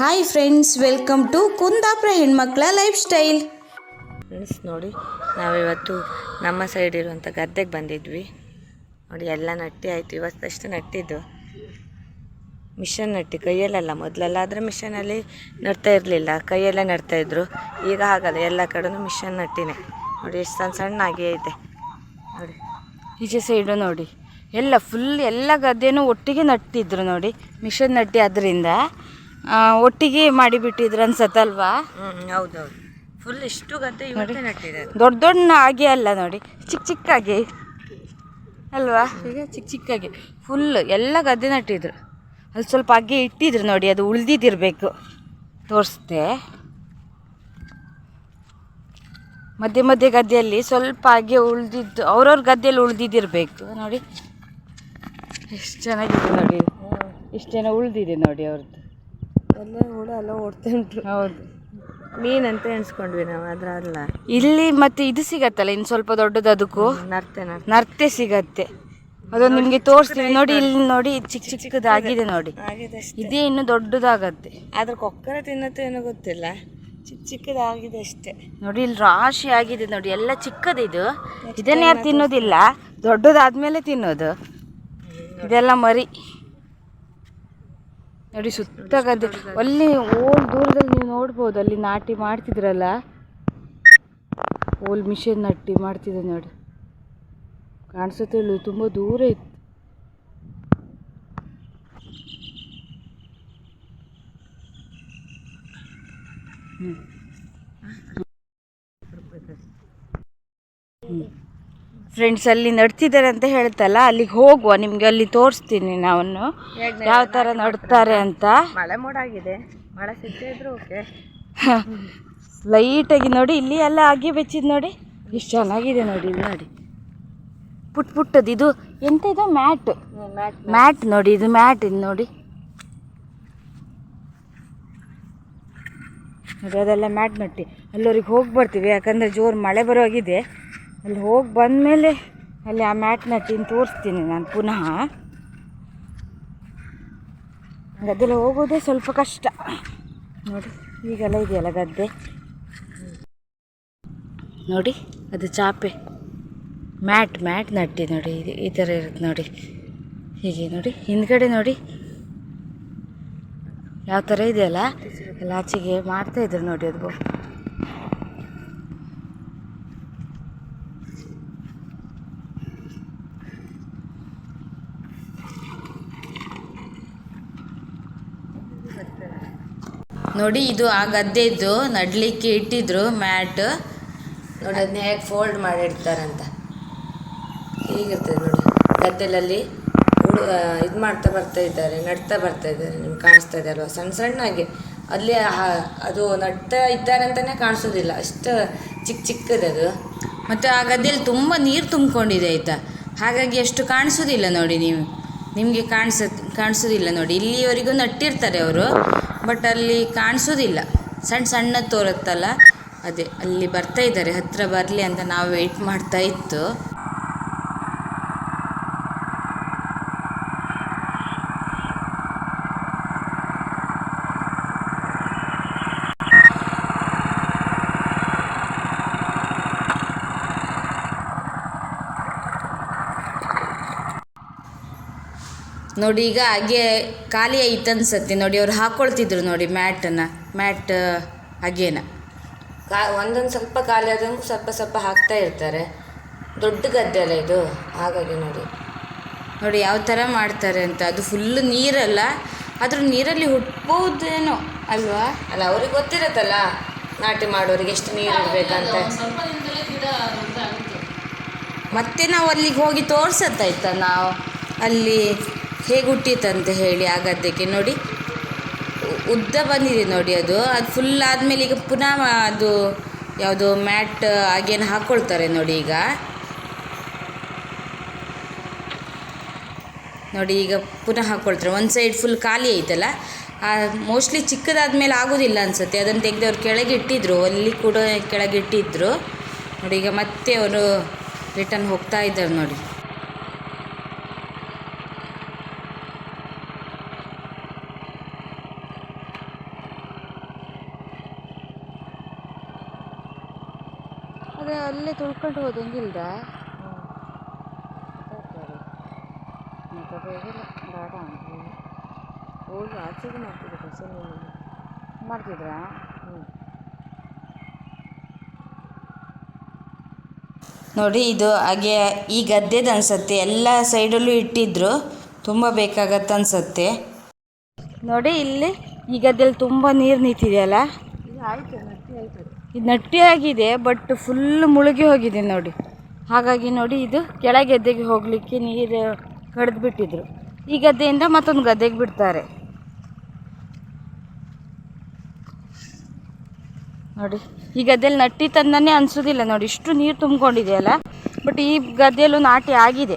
Hi friends welcome to Kundapura ಹೆಣ್ಮಕ್ಳ life style friends ನೋಡಿ, ನಾವಿವತ್ತು ನಮ್ಮ ಸೈಡ್ ಇರುವಂಥ ಗದ್ದೆಗೆ ಬಂದಿದ್ವಿ. ನೋಡಿ, ಎಲ್ಲ ನಟ್ಟಿ ಆಯಿತು. ಇವತ್ತಷ್ಟು ನಟ್ಟಿದ್ದು ಮಿಷನ್ ನಟ್ಟಿ. ಕೈಯಲ್ಲೆಲ್ಲ ಮೊದಲೆಲ್ಲ ಆದರೆ ಮಿಷನಲ್ಲಿ ನಡ್ತಾ ಇರಲಿಲ್ಲ. ಕೈಯಲ್ಲೇ ನಡ್ತಾ ಇದ್ರು. ಈಗ ಹಾಗಲ್ಲ, ಎಲ್ಲ ಕಡೆನೂ ಮಿಷನ್ ನಟ್ಟಿನೇ. ನೋಡಿ, ಎಷ್ಟು ಸಣ್ಣ ಸಣ್ಣ ಆಗಿ ಐತೆ. ನೋಡಿ, ಈಚೆ ಸೈಡು ನೋಡಿ. ಎಲ್ಲ ಫುಲ್ ಎಲ್ಲ ಗದ್ದೆನೂ ಒಟ್ಟಿಗೆ ನಟ್ಟಿದ್ರು ನೋಡಿ. ಮಿಷನ್ ನಟ್ಟಿ ಅದರಿಂದ ಒಟ್ಟಿಗೆ ಮಾಡಿಬಿಟ್ಟಿದ್ರು ಅನ್ಸತ್ತಲ್ವಾ? ಹೌದೌದು. ಫುಲ್ ಇಷ್ಟು ಗದ್ದೆ ದೊಡ್ಡ ದೊಡ್ಡ ಆಗಿ ಅಲ್ಲ ನೋಡಿ ಚಿಕ್ಕ ಚಿಕ್ಕಾಗಿ. ಅಲ್ವಾ? ಈಗ ಚಿಕ್ಕ ಚಿಕ್ಕಾಗಿ. ಫುಲ್ ಎಲ್ಲ ಗದ್ದೆ ನಟ್ಟಿದ್ರು. ಅಲ್ಲಿ ಸ್ವಲ್ಪ ಅಗ್ಗೆ ಇಟ್ಟಿದ್ರು ನೋಡಿ ಅದು ಉಳ್ದಿದ್ದಿರಬೇಕು. ತೋರಿಸ್ದೆ. ಮಧ್ಯೆ ಮಧ್ಯೆ ಗದ್ದೆಯಲ್ಲಿ ಸ್ವಲ್ಪ ಹಾಗೆ ಉಳ್ದಿದ್ದು ಅವ್ರವ್ರ ಗದ್ದೆಯಲ್ಲಿ ಉಳಿದಿದ್ದಿರಬೇಕು. ನೋಡಿ ಎಷ್ಟು ಚೆನ್ನಾಗಿದೆ ನೋಡಿ. ಎಷ್ಟು ಜನ ಉಳ್ದಿದೆ ನೋಡಿ ಅವ್ರದ್ದು ಎಲ್ಲ ಹುಳ ಎಲ್ಲ ಓಡ್ತಾ ಉಂಟು. ಹೌದು. ಅಂತ ಎಣಿಸ್ಕೊಂಡ್ವಿ ನಾವು ಅದ್ರ ಅಲ್ಲ ಇಲ್ಲಿ ಮತ್ತೆ ಇದು ಸಿಗತ್ತಲ್ಲ ಇನ್ ಸ್ವಲ್ಪ ದೊಡ್ಡದು ಅದಕ್ಕೂ? ನರ್ತೆ ನರ್ತೆ. ನರ್ತೆ ಸಿಗತ್ತೆ. ಅದೊಂದು ನಿಮಗೆ ತೋರಿಸ್ತೀವಿ. ನೋಡಿ ಇಲ್ಲಿ ನೋಡಿ ಚಿಕ್ಕ ಚಿಕ್ಕದಾಗಿದೆ ನೋಡಿ. ಆಗಿದೆ ಇದೇ ಇನ್ನು ದೊಡ್ಡದಾಗತ್ತೆ. ಆದ್ರೆ ಕೊಕ್ಕರ ತಿನ್ನತ್ತೇನೋ ಏನೋ ಗೊತ್ತಿಲ್ಲ. ಚಿಕ್ಕ ಚಿಕ್ಕದಾಗಿದೆ ಅಷ್ಟೇ. ನೋಡಿ ಇಲ್ಲಿ ರಾಶಿ ಆಗಿದೆ ನೋಡಿ. ಎಲ್ಲ ಚಿಕ್ಕದಿದು ಇದನ್ನ ಯಾರು ತಿನ್ನೋದಿಲ್ಲ. ದೊಡ್ಡದಾದ್ಮೇಲೆ ತಿನ್ನೋದು. ಇದೆಲ್ಲ ಮರಿ. ನೋಡಿ ಸುತ್ತ ಗದ್ದೆ ಅಲ್ಲಿ ಓಲ್ ದೂರದಲ್ಲಿ ನೀವು ನೋಡ್ಬೋದು, ಅಲ್ಲಿ ನಾಟಿ ಮಾಡ್ತಿದ್ರಲ್ಲ? ಓಲ್ ಮಿಷನ್ ನಟ್ಟಿ ಮಾಡ್ತಿದೆ ನೋಡಿ. ಕಾಣಿಸುತ್ತೆ ಇಲ್ಲಿ ತುಂಬ ದೂರ ಇತ್ತು. ಫ್ರೆಂಡ್ಸ್ ಅಲ್ಲಿ ನಡ್ತಿದ್ದಾರೆ ಅಂತ ಹೇಳ್ತಲ್ಲ ಅಲ್ಲಿಗೆ ಹೋಗುವ ನಿಮ್ಗೆ ಅಲ್ಲಿ ತೋರಿಸ್ತೀನಿ ನಾವನ್ನು. ಯಾವ ಥರ ನಡ್ತಾರೆ ಅಂತ. ಮಳೆ ಮೋಡ ಆಗಿದೆ. ಮಳೆ ಓಕೆ. ಲೈಟಾಗಿ ನೋಡಿ ಇಲ್ಲಿ ಎಲ್ಲ ಆಗಿ ಬೆಚ್ಚಿದ್ ನೋಡಿ. ಎಷ್ಟು ಚೆನ್ನಾಗಿದೆ ನೋಡಿ ಇಲ್ಲಿ ನೋಡಿ. ಪುಟ್ ಪುಟ್ಟದ್ದು ಇದು ಎಂತ ಇದು? ಮ್ಯಾಟ್. ಮ್ಯಾಟ್ ನೋಡಿ ಇದು ಮ್ಯಾಟ್ ಇದು ನೋಡಿ. ನೋಡಿ ಅದೆಲ್ಲ ಮ್ಯಾಟ್ ನಟ್ಟಿ. ಅಲ್ಲೋರಿಗೆ ಹೋಗಿ ಬರ್ತೀವಿ ಯಾಕಂದರೆ ಜೋರು ಮಳೆ ಬರುವಾಗಿದೆ. ಅಲ್ಲಿ ಹೋಗಿ ಬಂದಮೇಲೆ ಅಲ್ಲಿ ಆ ಮ್ಯಾಟ್ ತಿನ್ ತೋರಿಸ್ತೀನಿ ನಾನು ಪುನಃ. ಗದ್ದೆಲ್ಲ ಹೋಗೋದೇ ಸ್ವಲ್ಪ ಕಷ್ಟ. ನೋಡಿ, ಈಗೆಲ್ಲ ಇದೆಯಲ್ಲ ಗದ್ದೆ? ನೋಡಿ, ಅದು ಚಾಪೆ. ಮ್ಯಾಟ್ ಮ್ಯಾಟ್ ನಟ್ಟಿ ನೋಡಿ, ಇದು ಈ ಥರ ಇರುತ್ತೆ ನೋಡಿ. ಹೀಗೆ ನೋಡಿ, ಹಿಂದ್ಗಡೆ ನೋಡಿ. ಯಾವ ಥರ ಇದೆಯಲ್ಲ? ಎಲ್ಲ ಆಚೆಗೆ ಮಾಡ್ತಾಯಿದ್ರು ನೋಡಿ ಅದು. ನೋಡಿ, ಇದು ಆ ಗದ್ದೆ ಇದ್ದು ನಡ್ಲಿಕ್ಕೆ ಇಟ್ಟಿದ್ರು ಮ್ಯಾಟ್. ನೋಡಿ ಅದನ್ನ ಹೇಗೆ ಫೋಲ್ಡ್ ಮಾಡಿಡ್ತಾರಂತ. ಹೀಗಿರ್ತದೆ ನೋಡಿ. ಗದ್ದೆಲಲ್ಲಿ ಇದು ಮಾಡ್ತಾ ಬರ್ತಾ ಇದ್ದಾರೆ, ನಡ್ತಾ ಬರ್ತಾ ಇದ್ದಾರೆ. ನಿಮ್ಗೆ ಕಾಣಿಸ್ತಾ ಇದೆ ಅಲ್ವಾ? ಸಣ್ಣ ಸಣ್ಣಗೆ. ಅಲ್ಲಿ ಅದು ನಡ್ತಾ ಇದ್ದಾರೆ ಅಂತಲೇ ಕಾಣಿಸೋದಿಲ್ಲ. ಅಷ್ಟು ಚಿಕ್ಕ ಚಿಕ್ಕದದು ಮತ್ತು ಆ ಗದ್ದೆಯಲ್ಲಿ ತುಂಬ ನೀರು ತುಂಬಿಕೊಂಡಿದೆ ಆಯಿತಾ? ಹಾಗಾಗಿ ಅಷ್ಟು ಕಾಣಿಸೋದಿಲ್ಲ ನೋಡಿ ನೀವು. ನಿಮಗೆ ಕಾಣಿಸ ಕಾಣಿಸೋದಿಲ್ಲ ನೋಡಿ. ಇಲ್ಲಿವರೆಗೂ ನಟ್ಟಿರ್ತಾರೆ ಅವರು. ಬಟ್ ಅಲ್ಲಿ ಕಾಣಿಸೋದಿಲ್ಲ. ಸಣ್ಣ ಸಣ್ಣ ತೋರುತ್ತಲ್ಲ? ಅದೇ, ಅಲ್ಲಿ ಬರ್ತಾ ಇದ್ದಾರೆ. ಹತ್ತಿರ ಬರಲಿ ಅಂತ ನಾವು ವೆಯ್ಟ್ ಮಾಡ್ತಾ ಇತ್ತು. ನೋಡಿ ಈಗ ಹಾಗೆ ಖಾಲಿ ಐತ ಅನ್ಸತ್ತೆ. ನೋಡಿ ಅವ್ರು ಹಾಕ್ಕೊಳ್ತಿದ್ರು ನೋಡಿ ಮ್ಯಾಟನ್ನು. ಮ್ಯಾಟ್ ಹಾಗೇನ. ಕಾ ಒಂದೊಂದು ಸ್ವಲ್ಪ ಖಾಲಿ ಆದಂಗೆ ಸ್ವಲ್ಪ ಸ್ವಲ್ಪ ಹಾಕ್ತಾ ಇರ್ತಾರೆ. ದೊಡ್ಡ ಗದ್ದೆ ಅಲ್ಲ ಇದು. ಹಾಗಾಗಿ ನೋಡಿ. ನೋಡಿ ಯಾವ ಥರ ಮಾಡ್ತಾರೆ ಅಂತ. ಅದು ಫುಲ್ ನೀರಲ್ಲ. ಆದರೂ ನೀರಲ್ಲಿ ಹುಟ್ಬೋದೇನೋ ಅಲ್ವಾ? ಅಲ್ಲ ಅವ್ರಿಗೆ ಗೊತ್ತಿರತ್ತಲ್ಲ ನಾಟಿ ಮಾಡೋರಿಗೆ ಎಷ್ಟು ನೀರು ಇರಬೇಕಂತ. ಮತ್ತೆ ನಾವು ಅಲ್ಲಿಗೆ ಹೋಗಿ ತೋರ್ಸತ್ತಾಯ್ತಾ ನಾವು? ಅಲ್ಲಿ ಹೇಗೆ ಹೇಳಿ ಆ ಗದ್ದೆಗೆ ನೋಡಿ. ಉದ್ದ ಬಂದಿದೆ ನೋಡಿ ಅದು. ಅದು ಫುಲ್ ಆದಮೇಲೆ ಈಗ ಪುನಃ ಅದು ಯಾವುದು ಮ್ಯಾಟ್ ಹಾಗೇನು ಹಾಕ್ಕೊಳ್ತಾರೆ ನೋಡಿ ಈಗ. ನೋಡಿ ಈಗ ಪುನಃ ಹಾಕ್ಕೊಳ್ತಾರೆ ಒಂದು ಸೈಡ್ ಫುಲ್ ಖಾಲಿ ಐತಲ್ಲ. ಮೋಸ್ಟ್ಲಿ ಚಿಕ್ಕದಾದ್ಮೇಲೆ ಆಗೋದಿಲ್ಲ ಅನ್ಸುತ್ತೆ. ಅದನ್ನು ತೆಗೆದು ಅವ್ರು ಕೆಳಗೆ ಇಟ್ಟಿದ್ರು. ಅಲ್ಲಿ ಕೂಡ ಕೆಳಗೆ ಇಟ್ಟಿದ್ರು. ನೋಡಿ ಈಗ ಮತ್ತೆ ಅವರು ರಿಟರ್ನ್ ಹೋಗ್ತಾ ಇದ್ದಾರೆ ನೋಡಿ. ಅದೇ ಅಲ್ಲೇ ತುಳ್ಕೊಂಡು ಹೋದಂಗಿಲ್ದ ಬೇಡ ಹೋಗಿ ಆಚೆಗೆ ಮಾಡ್ತಿದ್ದೆ ಮಾಡ್ತಿದ್ರಾ? ನೋಡಿ ಇದು ಹಾಗೆ ಈ ಗದ್ದೆದು ಅನ್ಸತ್ತೆ. ಎಲ್ಲ ಸೈಡಲ್ಲೂ ಇಟ್ಟಿದ್ರು. ತುಂಬ ಬೇಕಾಗತ್ತೆ ಅನ್ಸತ್ತೆ. ನೋಡಿ ಇಲ್ಲಿ ಈ ಗದ್ದೆಯಲ್ಲಿ ತುಂಬ ನೀರು ನಿಂತಿದೆಯಲ್ಲ ಆಯ್ತು ಮತ್ತೆ ಆಯ್ತು. ಇದು ನಟ್ಟಿ ಆಗಿದೆ ಬಟ್ ಫುಲ್ ಮುಳುಗಿ ಹೋಗಿದೆ ನೋಡಿ. ಹಾಗಾಗಿ ನೋಡಿ ಇದು ಕೆಳಗೆ ಗದ್ದೆಗೆ ಹೋಗಲಿಕ್ಕೆ ನೀರು ಕಡ್ದು ಬಿಟ್ಟಿದ್ರು. ಈ ಗದ್ದೆಯಿಂದ ಮತ್ತೊಂದು ಗದ್ದೆಗೆ ಬಿಡ್ತಾರೆ. ನೋಡಿ, ಈ ಗದ್ದೆಯಲ್ಲಿ ನಟ್ಟಿ ತಂದನೇ ಅನಿಸೋದಿಲ್ಲ ನೋಡಿ, ಇಷ್ಟು ನೀರು ತುಂಬಿಕೊಂಡಿದೆಯಲ್ಲ ಬಟ್ ಈ ಗದ್ದೆಯಲ್ಲೂ ನಾಟಿ ಆಗಿದೆ.